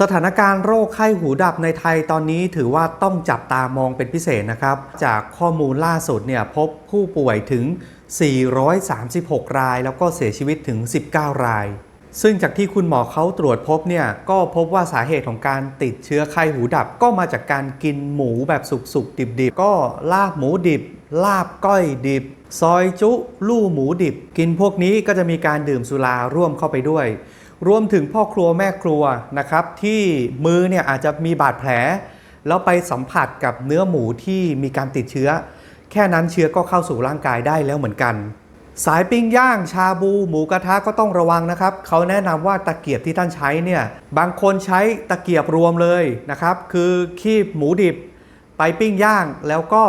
สถานการณ์โรคไข้หูดับในไทยตอนนี้ถือว่าต้องจับตามองเป็นพิเศษนะครับ จากข้อมูลล่าสุดเนี่ยพบผู้ป่วยถึง 436 ราย แล้วก็เสียชีวิตถึง 19 ราย ซึ่งจากที่คุณหมอเขาตรวจพบเนี่ยก็พบว่าสาเหตุของการติดเชื้อไข้หูดับ ก็มาจากการกินหมูแบบสุกๆ ดิบๆ ก็ลาบหมูดิบ ลาบก้อยดิบ ซอยจุ ลู่หมูดิบ กินพวกนี้ก็จะมีการดื่มสุราร่วมเข้าไปด้วย รวมถึงพ่อครัวแม่ครัวนะครับ ที่มือเนี่ยอาจจะมีบาดแผล แล้วไปสัมผัสกับเนื้อหมูที่มีการติดเชื้อ แค่นั้นเชื้อก็เข้าสู่ร่างกายได้แล้วเหมือนกัน สายปิ้งย่างชาบู หมูกระทะก็ต้องระวังนะครับ เขาแนะนำว่าตะเกียบที่ท่านใช้เนี่ยบางคนใช้ตะเกียบรวมเลยนะครับ คือคีบหมูดิบไปปิ้งย่างแล้วก็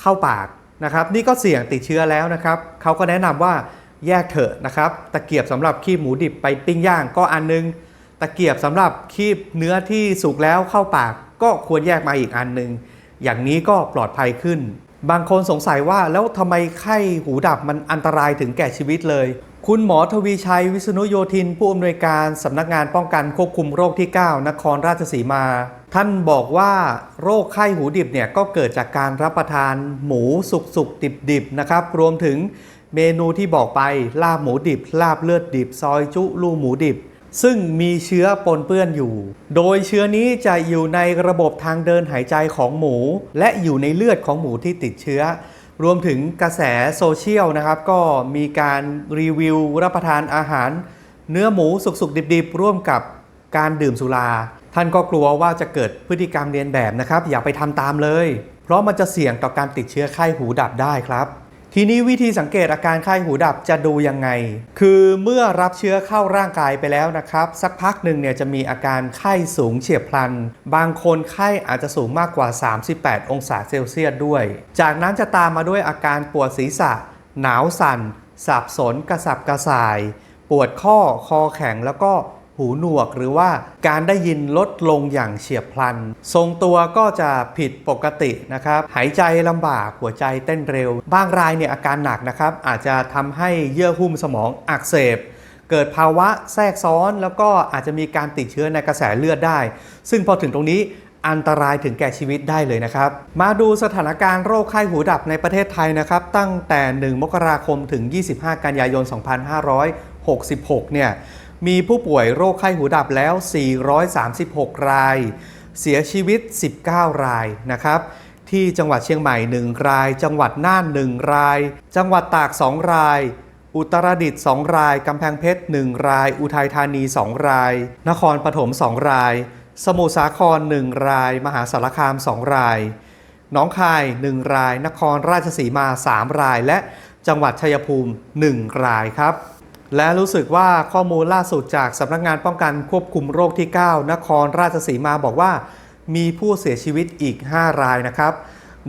เข้าปากนะครับ นี่ก็เสี่ยงติดเชื้อแล้วนะครับ เขาก็แนะนำว่า แยกเถอะนะครับ ตะเกียบสำหรับคีบหมูดิบไปปิ้งย่างก็อันนึง ตะเกียบสำหรับคีบเนื้อที่สุกแล้วเข้าปากก็ควรแยกมาอีกอันนึง อย่างนี้ก็ปลอดภัยขึ้น บางคนสงสัยว่าแล้วทำไมไข้หูดับมันอันตรายถึงแก่ชีวิตเลย คุณหมอทวีชัยวิษณุโยธิน ผู้อำนวยการสำนักงานป้องกันควบคุมโรคที่ 9 นครราชสีมา ท่านบอกว่าโรคไข้หูดิบเนี่ยก็เกิดจากการรับประทานหมูสุกสุกดิบดิบๆนะครับ รวมถึง เมนูที่บอกไปลาบหมูดิบ ลาบเลือดดิบ ซอยจุลูหมูดิบ ซึ่งมีเชื้อปนเปื้อนอยู่ โดยเชื้อนี้จะอยู่ในระบบทางเดินหายใจของหมู และอยู่ในเลือดของหมูที่ติดเชื้อ รวมถึงกระแสโซเชียลนะครับก็มีการรีวิวรับประทานอาหาร เนื้อหมูสุกๆดิบๆ ร่วมกับการดื่มสุราท่านก็กลัวว่าจะเกิดพฤติกรรมเรียนแบบนะครับ อย่าไปทำตามเลย เพราะมันจะเสี่ยงต่อการติดเชื้อไข้หูดับได้ครับ ทีนี้วิธีสังเกตอาการไข้หูดับจะดูยังไง คือเมื่อรับเชื้อเข้าร่างกายไปแล้วนะครับ สักพักหนึ่งเนี่ยจะมีอาการไข้สูงเฉียบพลัน บางคนไข้อาจจะสูงมากกว่า 38 องศาเซลเซียสด้วย จากนั้นจะตามมาด้วยอาการปวดศีรษะ หนาวสั่น สับสน กระสับกระส่าย ปวดข้อ คอแข็งแล้วก็ หูหนวกหรือว่าการได้ยินลดลงอย่างเฉียบพลัน ทรงตัวก็จะผิดปกตินะครับ หายใจลำบากหัวใจเต้นเร็ว บางรายเนี่ยอาการหนักนะครับ อาจจะทำให้เยื่อหุ้มสมองอักเสบ เกิดภาวะแทรกซ้อน แล้วก็อาจจะมีการติดเชื้อในกระแสเลือดได้ ซึ่งพอถึงตรงนี้อันตรายถึงแก่ชีวิตได้เลยนะครับ มาดูสถานการณ์โรคไข้หูดับในประเทศไทยนะครับ ตั้งแต่ 1 มกราคมถึง 25 กันยายน 2566 เนี่ย มีผู้ป่วยโรคไข้หูดับแล้ว 436 ราย เสียชีวิต 19 รายนะครับที่จังหวัดเชียงใหม่ 1 ราย จังหวัดน่าน 1 ราย จังหวัดตาก 2 ราย อุตรดิตถ์2ราย กำแพงเพชร 1 ราย อุทัยธานี 2 ราย นครปฐม 2 ราย สมุทรสาคร 1 ราย มหาสารคาม 2 รายหนองคาย 1 ราย นครราชสีมา 3 ราย และจังหวัดชัยภูมิ 1 รายครับ และรู้สึกว่าข้อมูลล่าสุดจากสำนักงานป้องกันควบคุมโรคที่ 9 นครราชสีมาบอกว่า มีผู้เสียชีวิตอีก 5 รายนะครับ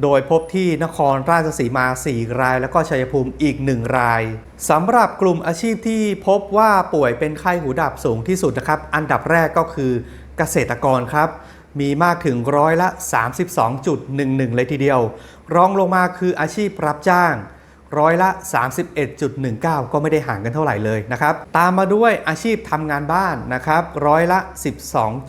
โดยพบที่นครราชสีมา 4 ราย แล้วก็ชัยภูมิอีก 1 รายสำหรับกลุ่มอาชีพที่พบว่าป่วยเป็นไข้หูดับสูงที่สุดนะครับ อันดับแรกก็คือเกษตรกรครับมีมากถึงร้อยละ 32.11 เลยทีเดียว รองลงมาคืออาชีพรับจ้าง ร้อยละ 31.19 ก็ไม่ได้ห่างกันเท่าไหร่เลยนะครับ ตามมาด้วยอาชีพทำงานบ้านนะครับ ร้อยละ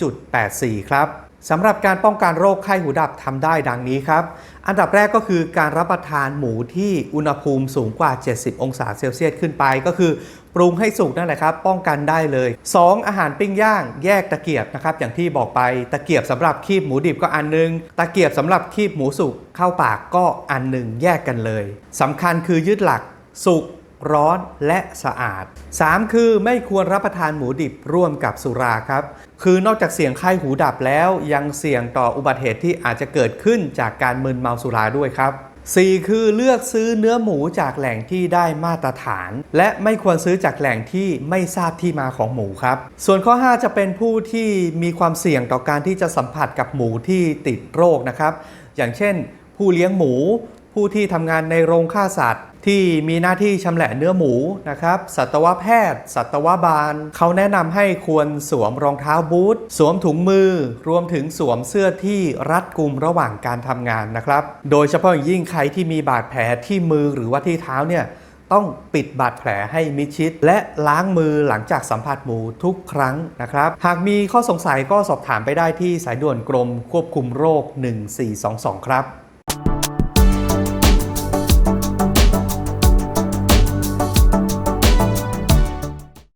12.84 ครับ สำหรับการป้องกันโรคไข้หูดับทำได้ดังนี้ครับ อันดับแรกก็คือการรับประทานหมูที่อุณหภูมิสูงกว่า 70 องศาเซลเซียสขึ้นไป ก็คือปรุงให้สุกนั่นแหละครับ ป้องกันได้เลย 2. อาหารปิ้งย่างแยกตะเกียบนะครับ อย่างที่บอกไปตะเกียบสำหรับคีบหมูดิบก็อันนึง ตะเกียบสำหรับคีบหมูสุกเข้าปากก็อันหนึ่งแยกกันเลยสำคัญคือยึดหลักสุก ร้อนและสะอาด 3. คือไม่ควรรับประทานหมูดิบร่วมกับสุราครับ คือนอกจากเสี่ยงไข้หูดับแล้ว ยังเสี่ยงต่ออุบัติเหตุที่อาจจะเกิดขึ้นจากการมึนเมาสุราด้วยครับ 4. คือเลือกซื้อเนื้อหมูจากแหล่งที่ได้มาตรฐาน และไม่ควรซื้อจากแหล่งที่ไม่ทราบที่มาของหมูครับ ส่วนข้อ 5 จะเป็นผู้ที่มีความเสี่ยงต่อการที่จะสัมผัสกับหมูที่ติดโรคนะครับ อย่างเช่น ผู้เลี้ยงหมู ผู้ที่ทำงานในโรงฆ่าสัตว์ ที่มีหน้าที่ชำแหละเนื้อหมูนะครับ สัตวแพทย์ สัตวบาล เขาแนะนำให้ควรสวมรองเท้าบูท สวมถุงมือ รวมถึงสวมเสื้อที่รัดกุมระหว่างการทำงานนะครับ โดยเฉพาะอย่างยิ่งใครที่มีบาดแผลที่มือหรือว่าที่เท้าเนี่ยต้องปิดบาดแผลให้มิดชิด และล้างมือหลังจากสัมผัสหมูทุกครั้งนะครับ หากมีข้อสงสัยก็สอบถามไปได้ที่สายด่วนกรมควบคุมโรค 1422 ครับ